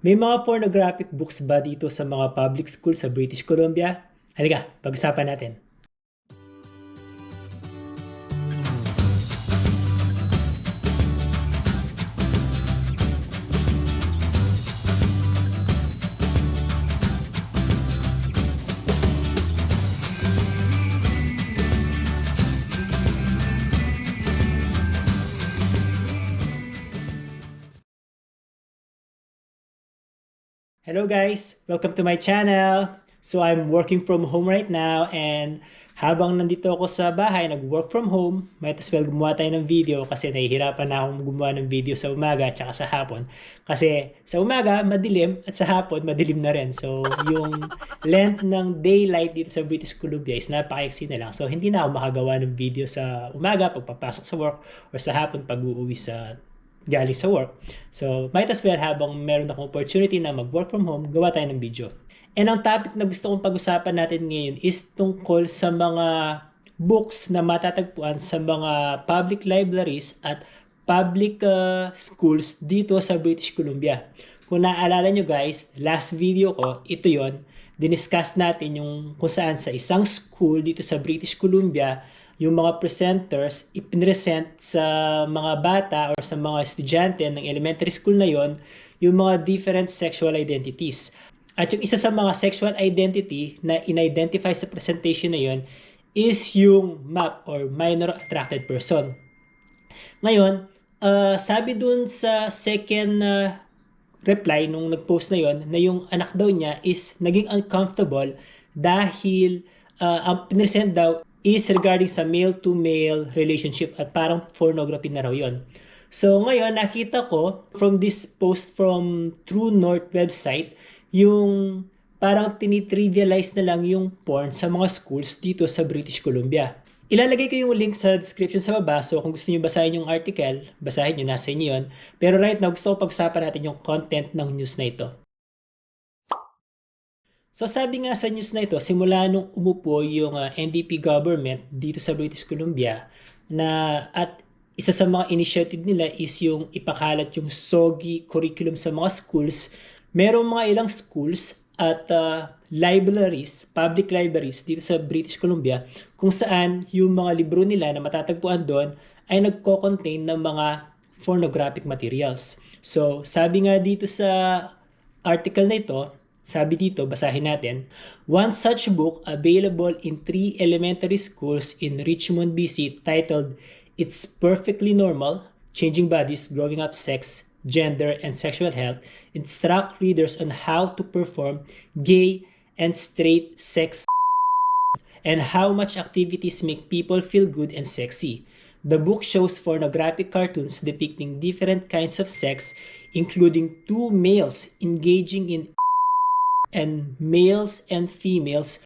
May mga pornographic books ba dito sa mga public school sa British Columbia? Halika, pag-usapan natin. Hello guys! Welcome to my channel! So I'm working from home right now and habang nandito ako sa bahay, nag-work from home, might as well gumawa tayo ng video kasi nahihirapan na akong gumawa ng video sa umaga at saka sa hapon. Kasi sa umaga, madilim at sa hapon, madilim na rin. So yung length ng daylight dito sa British Columbia is napaka-exi na lang. So hindi na ako makagawa ng video sa umaga pagpapasok sa work or sa hapon pag uuwi sa galing sa work. So, might as well habang meron akong opportunity na mag-work from home, gawa tayo ng video. And ang topic na gusto kong pag-usapan natin ngayon is tungkol sa mga books na matatagpuan sa mga public libraries at public uh, schools dito sa British Columbia. Kung naaalala nyo guys, last video ko, ito yon diniscuss natin yung kung saan sa isang school dito sa British Columbia yung mga presenters ipinresent sa mga bata or sa mga estudyante ng elementary school na yon yung mga different sexual identities. At yung isa sa mga sexual identity na in-identify sa presentation na yon is yung MAP or Minor Attracted Person. Ngayon, uh, sabi dun sa second uh, reply nung nag-post na yon na yung anak daw niya is naging uncomfortable dahil uh, ang pinresent daw is regarding sa male-to-male relationship at parang pornography na raw yon. So ngayon nakita ko from this post from True North website yung parang tinitrivialize na lang yung porn sa mga schools dito sa British Columbia. Ilalagay ko yung link sa description sa baba so kung gusto niyo basahin yung article, basahin niyo nasa inyo yun. Pero right now gusto ko pag-usapan natin yung content ng news na ito. So sabi nga sa news na ito, simula nung umupo yung uh, ah, NDP government dito sa British Columbia na at isa sa mga initiative nila is yung ipakalat yung SOGI curriculum sa mga schools. Merong mga ilang schools at uh, libraries, public libraries dito sa British Columbia kung saan yung mga libro nila na matatagpuan doon ay nagko-contain ng mga pornographic materials. So, sabi nga dito sa article na ito, sabi dito, basahin natin, one such book available in three elementary schools in Richmond, BC titled It's Perfectly Normal, Changing Bodies, Growing Up Sex, Gender, and Sexual Health instruct readers on how to perform gay and straight sex and how much activities make people feel good and sexy. The book shows pornographic cartoons depicting different kinds of sex, including two males engaging in and males and females.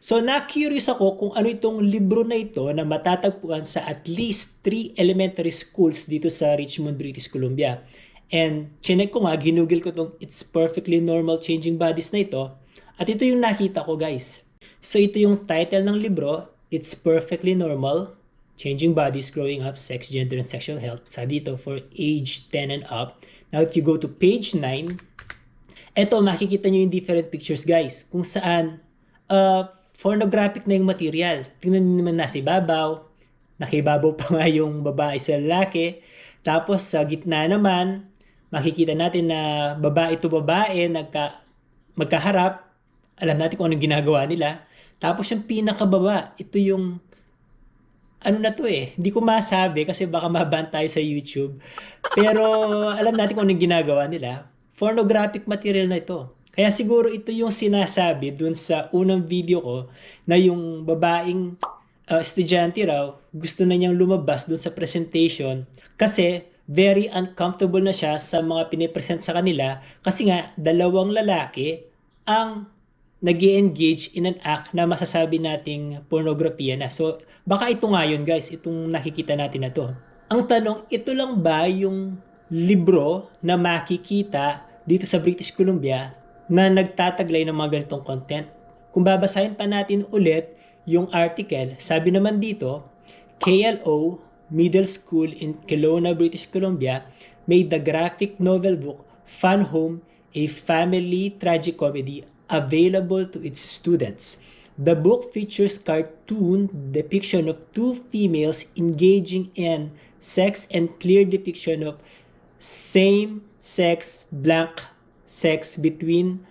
So na-curious ako kung ano itong libro na ito na matatagpuan sa at least 3 elementary schools dito sa Richmond, British Columbia. And chinek ko nga, ginugil ko itong It's Perfectly Normal Changing Bodies na ito. At ito yung nakita ko guys. So ito yung title ng libro, It's Perfectly Normal Changing Bodies, Growing Up, Sex, Gender, and Sexual Health. Sabi dito for age 10 and up. Now if you go to page 9, Eto, makikita nyo yung different pictures guys. Kung saan uh, pornographic na yung material. Tingnan nyo naman nasa ibabaw. Nakibabaw pa nga yung babae sa lalaki. Tapos sa gitna naman, makikita natin na babae to babae, nagka, magkaharap. Alam natin kung anong ginagawa nila. Tapos yung pinakababa, ito yung ano na to eh, hindi ko masabi kasi baka maban tayo sa YouTube. Pero alam natin kung anong ginagawa nila pornographic material na ito. Kaya siguro ito yung sinasabi dun sa unang video ko na yung babaeng uh, estudyante raw gusto na niyang lumabas dun sa presentation kasi very uncomfortable na siya sa mga pinipresent sa kanila kasi nga dalawang lalaki ang nag engage in an act na masasabi nating pornografiya na. So, baka ito nga yun guys, itong nakikita natin na to. Ang tanong, ito lang ba yung libro na makikita dito sa British Columbia na nagtataglay ng mga ganitong content. Kung babasahin pa natin ulit yung article, sabi naman dito, KLO Middle School in Kelowna, British Columbia made the graphic novel book Fun Home, a family tragicomedy available to its students. The book features cartoon depiction of two females engaging in sex and clear depiction of same-sex blank sex between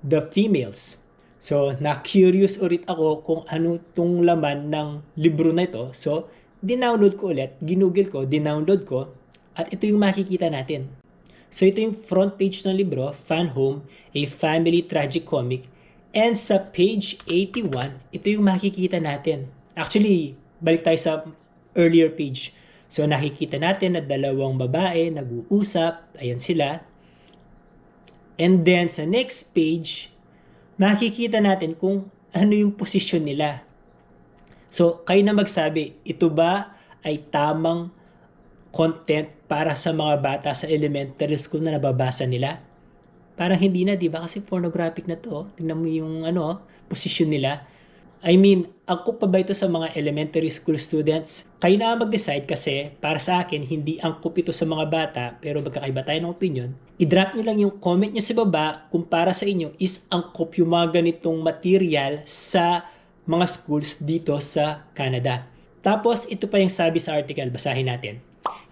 the females. So, na-curious ulit ako kung ano tong laman ng libro na ito. So, dinownload ko ulit, ginugol ko, dinownload ko, at ito yung makikita natin. So, ito yung front page ng libro, Fan Home, a Family Tragicomic. And sa page 81, ito yung makikita natin. Actually, balik tayo sa earlier page. So, nakikita natin na dalawang babae nag-uusap. Ayan sila. And then, sa next page, makikita natin kung ano yung posisyon nila. So, kayo na magsabi, ito ba ay tamang content para sa mga bata sa elementary school na nababasa nila? Parang hindi na, di ba? Kasi pornographic na to. Tingnan mo yung ano, posisyon nila. I mean, angkop pa ba ito sa mga elementary school students? Kayo na mag-decide kasi para sa akin, hindi angkop ito sa mga bata pero magkakaiba tayo ng opinion. I-drop nyo lang yung comment nyo sa baba kung para sa inyo is angkop yung mga ganitong material sa mga schools dito sa Canada. Tapos, ito pa yung sabi sa article, basahin natin.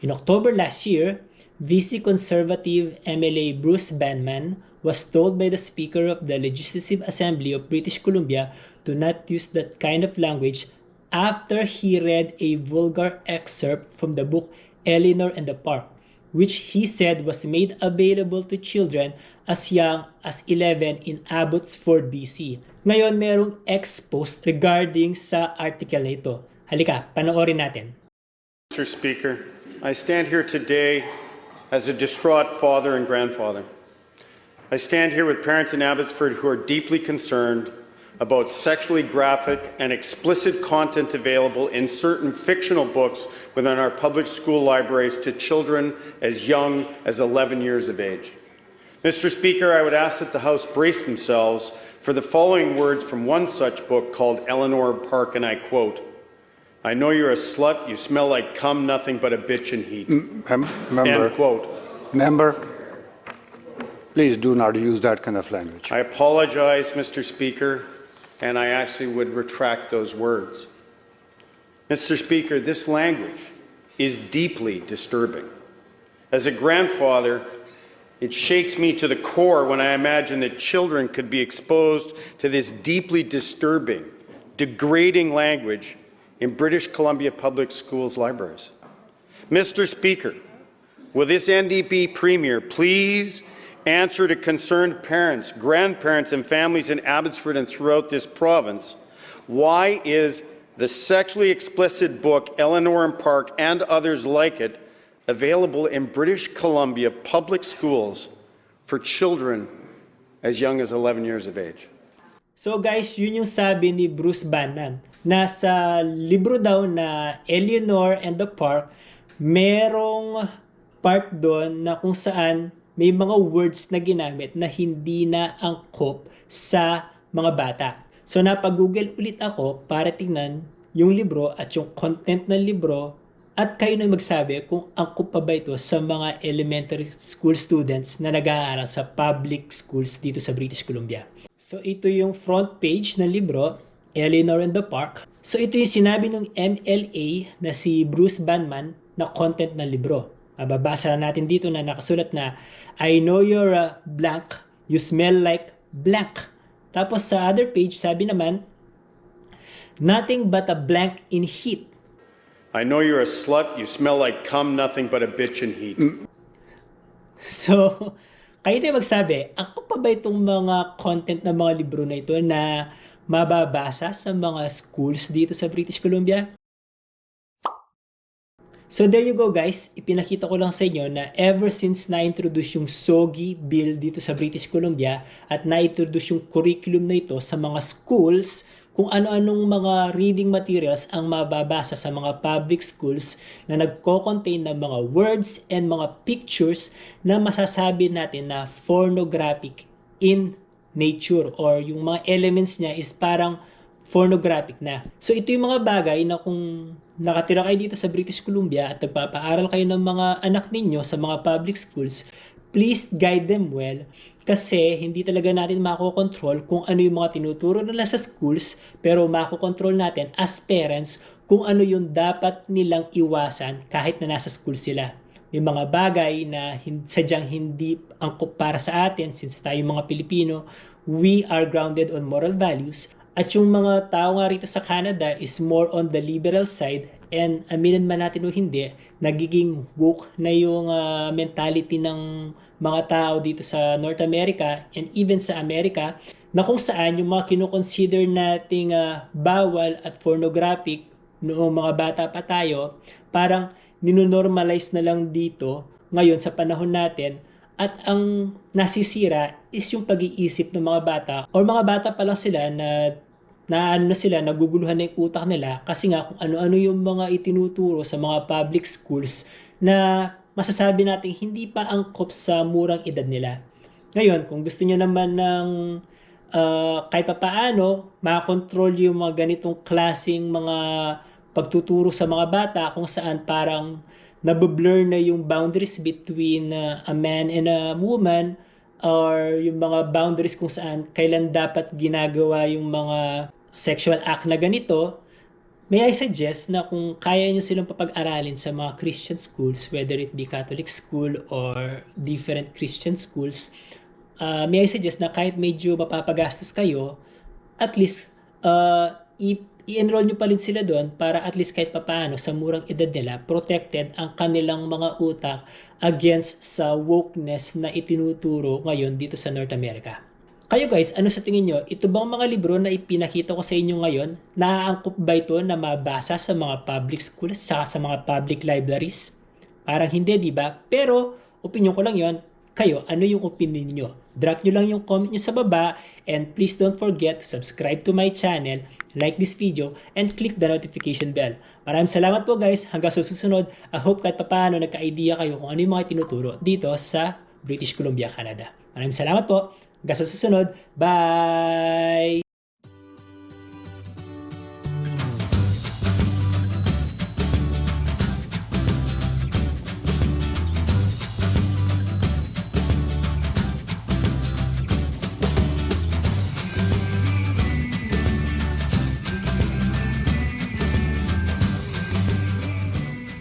In October last year, VC Conservative MLA Bruce Banman was told by the Speaker of the Legislative Assembly of British Columbia to not use that kind of language after he read a vulgar excerpt from the book Eleanor and the Park, which he said was made available to children as young as 11 in Abbotsford, BC. Ngayon, merong ex-post regarding sa article na ito. Halika, panoorin natin. Mr. Speaker, I stand here today as a distraught father and grandfather. I stand here with parents in Abbotsford who are deeply concerned about sexually graphic and explicit content available in certain fictional books within our public school libraries to children as young as 11 years of age. Mr. Speaker, I would ask that the House brace themselves for the following words from one such book called Eleanor Park, and I quote, I know you're a slut, you smell like cum, nothing but a bitch and heat. Mem- Member, End quote. member, please do not use that kind of language. I apologize, Mr. Speaker, and I actually would retract those words. Mr. Speaker, this language is deeply disturbing. As a grandfather, it shakes me to the core when I imagine that children could be exposed to this deeply disturbing, degrading language in British Columbia Public Schools libraries. Mr. Speaker, will this NDP Premier please answer to concerned parents, grandparents, and families in Abbotsford and throughout this province why is the sexually explicit book Eleanor and Park and others like it available in British Columbia public schools for children as young as 11 years of age? So guys, yun yung sabi ni Bruce Bannon. Nasa libro daw na Eleanor and the Park, merong part doon na kung saan may mga words na ginamit na hindi na angkop sa mga bata. So napag-google ulit ako para tingnan yung libro at yung content ng libro at kayo na magsabi kung angkop pa ba ito sa mga elementary school students na nag-aaral sa public schools dito sa British Columbia. So ito yung front page ng libro, Eleanor and the Park. So ito yung sinabi ng MLA na si Bruce Banman na content ng libro. Mababasa na natin dito na nakasulat na I know you're a blank, you smell like blank. Tapos sa other page sabi naman nothing but a blank in heat. I know you're a slut, you smell like cum, nothing but a bitch and heat. So, kayo na magsabi, ako pa ba itong mga content ng mga libro na ito na mababasa sa mga schools dito sa British Columbia? So there you go guys, ipinakita ko lang sa inyo na ever since na-introduce yung SOGI bill dito sa British Columbia at na-introduce yung curriculum na ito sa mga schools, kung ano-anong mga reading materials ang mababasa sa mga public schools na nagko-contain ng mga words and mga pictures na masasabi natin na pornographic in nature or yung mga elements niya is parang pornographic na. So ito yung mga bagay na kung nakatira kayo dito sa British Columbia at nagpapaaral kayo ng mga anak ninyo sa mga public schools, please guide them well kasi hindi talaga natin makokontrol kung ano yung mga tinuturo nila sa schools pero makokontrol natin as parents kung ano yung dapat nilang iwasan kahit na nasa school sila. May mga bagay na hin- sadyang hindi angkop para sa atin since tayo mga Pilipino, we are grounded on moral values at yung mga tao nga rito sa Canada is more on the liberal side and aminin man natin o hindi, nagiging woke na yung ah, mentality ng mga tao dito sa North America and even sa Amerika na kung saan yung mga kinoconsider nating ah, bawal at pornographic noong mga bata pa tayo, parang ninonormalize na lang dito ngayon sa panahon natin. At ang nasisira is yung pag-iisip ng mga bata or mga bata pa lang sila na na ano na sila, naguguluhan na yung utak nila kasi nga kung ano-ano yung mga itinuturo sa mga public schools na masasabi natin hindi pa angkop sa murang edad nila. Ngayon, kung gusto niyo naman ng ah, kahit pa paano, makontrol yung mga ganitong klasing mga pagtuturo sa mga bata kung saan parang nabublur na yung boundaries between uh, a man and a woman or yung mga boundaries kung saan kailan dapat ginagawa yung mga sexual act na ganito, may I suggest na kung kaya nyo silang papag-aralin sa mga Christian schools, whether it be Catholic school or different Christian schools, uh, may I suggest na kahit medyo mapapagastos kayo, at least uh, i-enroll nyo pa rin sila doon para at least kahit papaano sa murang edad nila, protected ang kanilang mga utak against sa wokeness na itinuturo ngayon dito sa North America. Kayo guys, ano sa tingin nyo? Ito bang mga libro na ipinakita ko sa inyo ngayon, naaangkop ba ito na mabasa sa mga public schools at sa mga public libraries? Parang hindi, di ba? Pero, opinion ko lang yon. Kayo, ano yung opinion nyo? Drop nyo lang yung comment nyo sa baba and please don't forget to subscribe to my channel, like this video, and click the notification bell. Maraming salamat po guys. Hanggang sa susunod, I hope kahit papaano nagka-idea kayo kung ano yung mga tinuturo dito sa British Columbia, Canada. Maraming salamat po. Hanggang sa susunod. Bye!